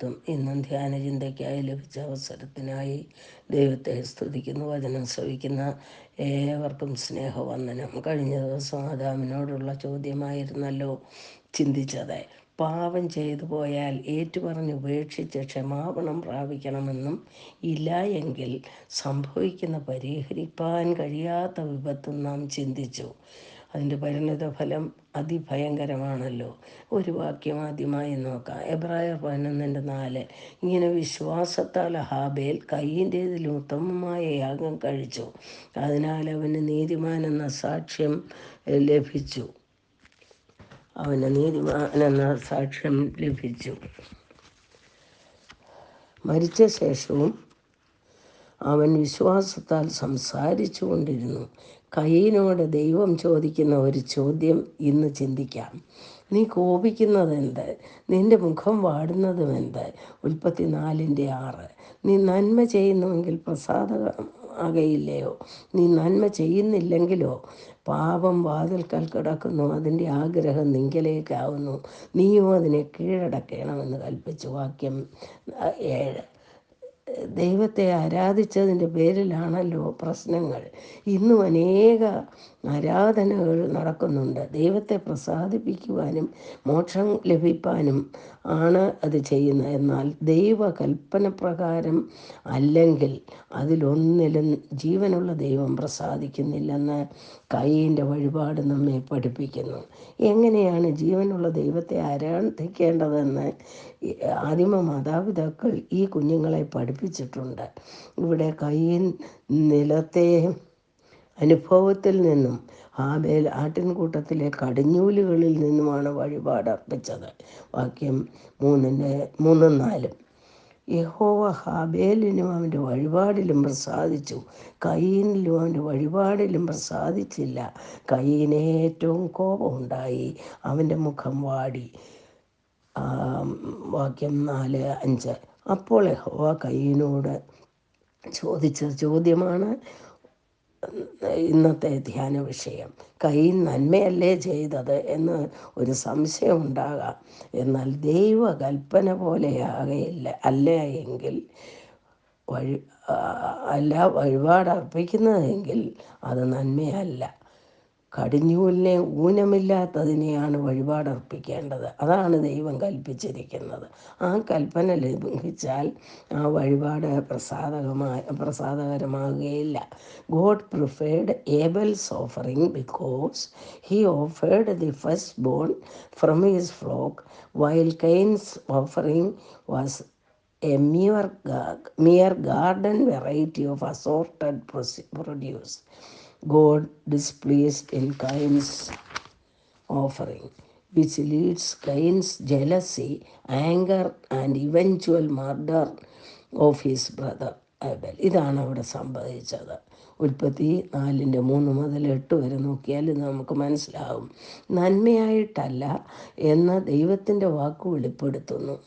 മഹത്വം ഇന്നും ധ്യാന ചിന്തയ്ക്കായി ലഭിച്ച അവസരത്തിനായി ദൈവത്തെ സ്തുതിക്കുന്നു വചനം ശ്രവിക്കുന്ന. ഏവർക്കും സ്നേഹവന്ദനം. കഴിഞ്ഞ ദിവസം ആദാമിനോടുള്ള ചോദ്യമായിരുന്നല്ലോ ചിന്തിച്ചത് പാപം ചെയ്തു പോയാൽ ഏറ്റുപറഞ്ഞ് ഉപേക്ഷിച്ച് ക്ഷമാപണം പ്രാപിക്കണമെന്നും ഇല്ല എങ്കിൽ സംഭവിക്കുന്ന പരിഹരിപ്പാൻ കഴിയാത്ത വിപത്തും നാം ചിന്തിച്ചു. അതിന്റെ പരിണിത ഫലം അതിഭയങ്കരമാണല്ലോ. ഒരു വാക്യം ആദ്യമായി നോക്കാം. എബ്രായർ പതിനൊന്നിന്റെ നാല്. ഇങ്ങനെ വിശ്വാസത്താൽ ഹാബേൽ കയ്യിന്റേതിലും ഉത്തമമായ യാഗം കഴിച്ചു. അതിനാൽ അവന് നീതിമാൻ എന്ന സാക്ഷ്യം ലഭിച്ചു. അവന് നീതിമാൻ എന്ന സാക്ഷ്യം ലഭിച്ചു. മരിച്ച ശേഷവും അവൻ വിശ്വാസത്താൽ സംസാരിച്ചു കൊണ്ടിരുന്നു. കയ്യിനോട് ദൈവം ചോദിക്കുന്ന ഒരു ചോദ്യം ഇന്ന് ചിന്തിക്കാം. നീ കോപിക്കുന്നത് എന്ത് നിന്റെ മുഖം വാടുന്നതും എന്ത് ഉൽപ്പത്തി നാലിന്റെ ആറ്. നീ നന്മ ചെയ്യുന്നുവെങ്കിൽ പ്രസാദ ആകയില്ലയോ നീ നന്മ ചെയ്യുന്നില്ലെങ്കിലോ? പാപം വാതിൽക്കൽ കിടക്കുന്നു. അതിന്റെ ആഗ്രഹം നിങ്കലേക്കാവുന്നു നീയോ അതിനെ കീഴടക്കണമെന്ന് കൽപ്പിച്ചു. വാക്യം ഏഴ്. ദൈവത്തെ ആരാധിച്ചതിന്റെ പേരിലാണല്ലോ പ്രശ്നങ്ങൾ. ഇന്നും അനേക ആരാധനകൾ നടക്കുന്നുണ്ട്. ദൈവത്തെ പ്രസാദിപ്പിക്കുവാനും മോക്ഷം ലഭിക്കാനും ആണ് അത് ചെയ്യുന്നത്. എന്നാൽ ദൈവ കൽപ്പന പ്രകാരം അല്ലെങ്കിൽ അതിലൊന്നിലും ജീവനുള്ള ദൈവം പ്രസാദിക്കുന്നില്ലെന്ന് കൈയിന്റെ വഴിപാട് നമ്മെ പഠിപ്പിക്കുന്നു. എങ്ങനെയാണ് ജീവനുള്ള ദൈവത്തെ ആരാധിക്കേണ്ടതെന്ന് ആദിമ മാതാപിതാക്കൾ ഈ കുഞ്ഞുങ്ങളെ പഠിപ്പിച്ചിട്ടുണ്ട് ഇവിടെ കൈ നിലത്തെ അനുഭവത്തിൽ നിന്നും ആബേൽ ആട്ടിൻകൂട്ടത്തിലെ കടിഞ്ഞൂലുകളിൽ നിന്നുമാണ് വഴിപാട് അർപ്പിച്ചത്. വാക്യം മൂന്നിന്റെ മൂന്നും നാലും. യഹോവ ഹാബേലിനും അവന്റെ വഴിപാടിലും പ്രസാദിച്ചു. കയ്യനിലും അവന്റെ വഴിപാടിലും പ്രസാദിച്ചില്ല. കയ്യന് ഏറ്റവും കോപമുണ്ടായി. അവന്റെ മുഖം വാടി. വാക്യം നാല് അഞ്ച്. അപ്പോൾ യഹോവ കയ്യനോട് ചോദിച്ച ചോദ്യമാണ് ഇന്നത്തെ ധ്യാന വിഷയം. കൈ നന്മയല്ലേ ചെയ്തത് എന്ന് ഒരു സംശയം ഉണ്ടാകാം. എന്നാൽ ദൈവകൽപ്പന പോലെയാകയില്ല. അല്ല എങ്കിൽ വഴി അല്ല വഴിപാട് അർപ്പിക്കുന്നതെങ്കിൽ അത് നന്മയല്ല. കടിഞ്ഞൂലിനെ ഊനമില്ലാത്തതിനെയാണ് വഴിപാടർപ്പിക്കേണ്ടത്. അതാണ് ദൈവം കൽപ്പിച്ചിരിക്കുന്നത്. ആ കൽപ്പന ലംഘിച്ചാൽ ആ വഴിപാട് പ്രസാദകമായ പ്രസാദകരമാകുകയില്ല. God preferred Abel's offering because he offered the first born from his flock while Cain's offering was a mere mere garden variety of assorted produce. God displeased in Cain's offering which leads Cain's jealousy anger and eventual murder of his brother Abel. ഇതാണ് അവിടെ സംഭവിച്ചത്. ഉൽപ്പത്തി നാലിന്റെ മൂന്ന് മുതൽ എട്ട് വരെ നോക്കിയാൽ ഇത് നമുക്ക് മനസ്സിലാവും. നന്മയായിട്ടല്ല എന്ന ദൈവത്തിന്റെ വാക്ക് വെളിപ്പെടുത്തുന്നു.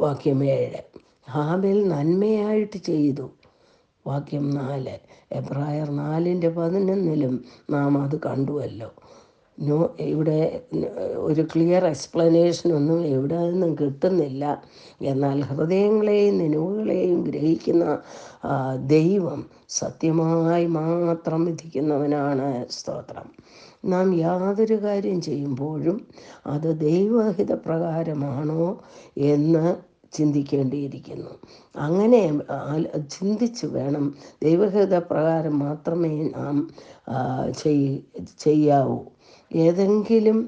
വാക്യമേഴ് ഹാബിൽ നന്മയായിട്ട് ചെയ്തു. വാക്യം നാല്. എബ്രായർ നാലിന്റെ പതിനൊന്നിലും നാം അത് കണ്ടുവല്ലോ. നോ ഇവിടെ ഒരു ക്ലിയർ എക്സ്പ്ലനേഷൻ ഒന്നും എവിടെ നിന്നും കിട്ടുന്നില്ല. എന്നാൽ ഹൃദയങ്ങളെയും നിലവുകളെയും ഗ്രഹിക്കുന്ന ദൈവം സത്യമായി മാത്രം വിധിക്കുന്നവനാണ്. സ്തോത്രം. നാം യാതൊരു കാര്യം ചെയ്യുമ്പോഴും അത് ദൈവഹിതപ്രകാരമാണോ എന്ന് ചിന്തിക്കേണ്ടിയിരിക്കുന്നു. അങ്ങനെ ചിന്തിച്ച് വേണം ദൈവഹിത പ്രകാരം മാത്രമേ നാം ചെയ്യാവൂ. ഏതെങ്കിലും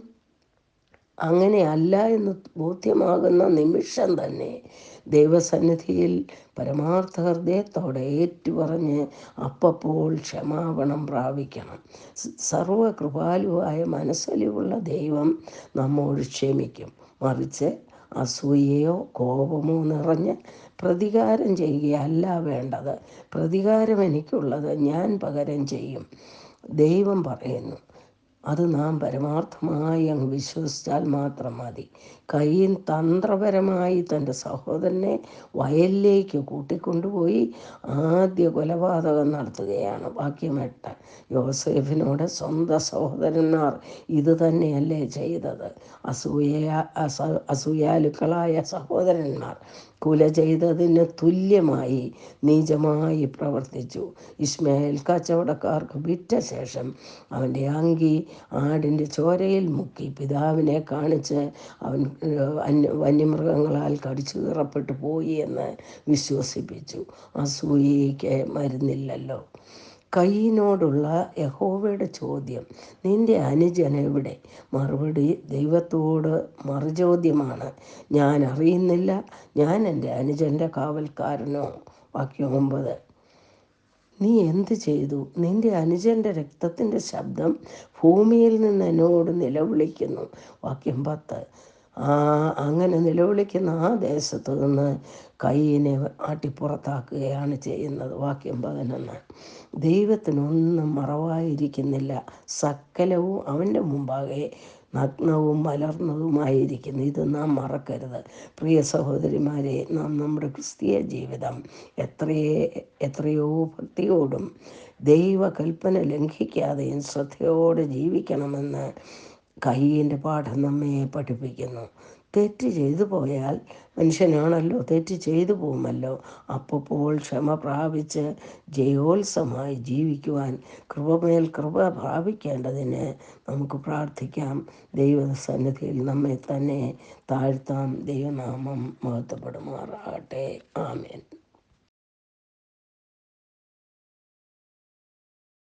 അങ്ങനെയല്ല എന്ന് ബോധ്യമാകുന്ന നിമിഷം തന്നെ ദൈവസന്നിധിയിൽ പരമാർത്ഥ ഹൃദയത്തോടെ ഏറ്റുപറഞ്ഞ് അപ്പപ്പോൾ ക്ഷമാപണം പ്രാപിക്കണം. സർവകൃപാലുവായ മനസ്സലിവുള്ള ദൈവം നമ്മോട് ക്ഷമിക്കും. മറിച്ച് അസൂയയോ കോപമോ നിറഞ്ഞ് പ്രതികാരം ചെയ്യുകയല്ല വേണ്ടത്. പ്രതികാരം എനിക്കുള്ളത് ഞാൻ പകരം ചെയ്യും. ദൈവം പറയുന്നു. അത് നാം പരമാർത്ഥമായി അങ്ങ് വിശ്വസിച്ചാൽ മാത്രം മതി. കയ്യൻ തന്ത്രപരമായി തന്റെ സഹോദരനെ വയലിലേക്ക് കൂട്ടിക്കൊണ്ടുപോയി ആദ്യ കൊലപാതകം നടത്തുകയാണ്. വാക്യം എട്ട്. യോസേഫിനോട് സ്വന്തം സഹോദരന്മാർ ഇത് തന്നെയല്ലേ ചെയ്തത്? അസൂയ അസ അസൂയാലുക്കളായ സഹോദരന്മാർ കുല ചെയ്തതിന് തുല്യമായി നീചമായി പ്രവർത്തിച്ചു. ഇസ്മായിൽ കച്ചവടക്കാർക്ക് വിറ്റ ശേഷം അവന്റെ അങ്കി ആടിന്റെ ചോരയിൽ മുക്കി. പിതാവിനെ കാണിച്ച് അവൻ വന്യമൃഗങ്ങളാൽ കടിച്ചു കീറപ്പെട്ടു പോയി എന്ന് വിശ്വസിപ്പിച്ചു. അസൂയയ്ക്ക് മരുന്നില്ലല്ലോ. കയ്യിനോടുള്ള യഹോവയുടെ ചോദ്യം. നിന്റെ അനുജൻ എവിടെ? മറുപടി ദൈവത്തോട് മറുചോദ്യമാണ്. ഞാൻ അറിയുന്നില്ല. ഞാൻ എന്റെ അനുജന്റെ കാവൽക്കാരനോ. വാക്യം ഒമ്പത്. നീ എന്ത് ചെയ്തു? നിന്റെ അനുജന്റെ രക്തത്തിന്റെ ശബ്ദം ഭൂമിയിൽ നിന്ന് എന്നോട് നിലവിളിക്കുന്നു. വാക്യം പത്ത്. ആ അങ്ങനെ നിലവിളിക്കുന്ന ആ ദേശത്ത് നിന്ന് കൈയിനെ ആട്ടിപ്പുറത്താക്കുകയാണ് ചെയ്യുന്നത്. വാക്യം പതിനൊന്ന്. ദൈവത്തിനൊന്നും മറവായിരിക്കുന്നില്ല. സകലവും അവന്റെ മുമ്പാകെ നഗ്നവും മലർന്നതുമായിരിക്കുന്നു. ഇത് നാം മറക്കരുത്. പ്രിയ സഹോദരിമാരെ നാം നമ്മുടെ ക്രിസ്തീയ ജീവിതം എത്രയേ എത്രയോ ഭക്തിയോടും ദൈവകൽപ്പന ലംഘിക്കാതെയും ശ്രദ്ധയോടെ ജീവിക്കണമെന്ന് കയ്യിന്റെ പാഠം നമ്മെ പഠിപ്പിക്കുന്നു. തെറ്റ് ചെയ്തു പോയാൽ മനുഷ്യനാണല്ലോ തെറ്റ് ചെയ്തു പോകുമല്ലോ. അപ്പോൾ ക്ഷമ പ്രാപിച്ച് ജയോത്സവമായി ജീവിക്കുവാൻ കൃപമേൽ കൃപ പ്രാപിക്കേണ്ടതിന് നമുക്ക് പ്രാർത്ഥിക്കാം. ദൈവസന്നിധിയിൽ നമ്മെ തന്നെ താഴ്ത്താം. ദൈവനാമം മഹത്വപ്പെടുമാറാകട്ടെ. ആമേൻ.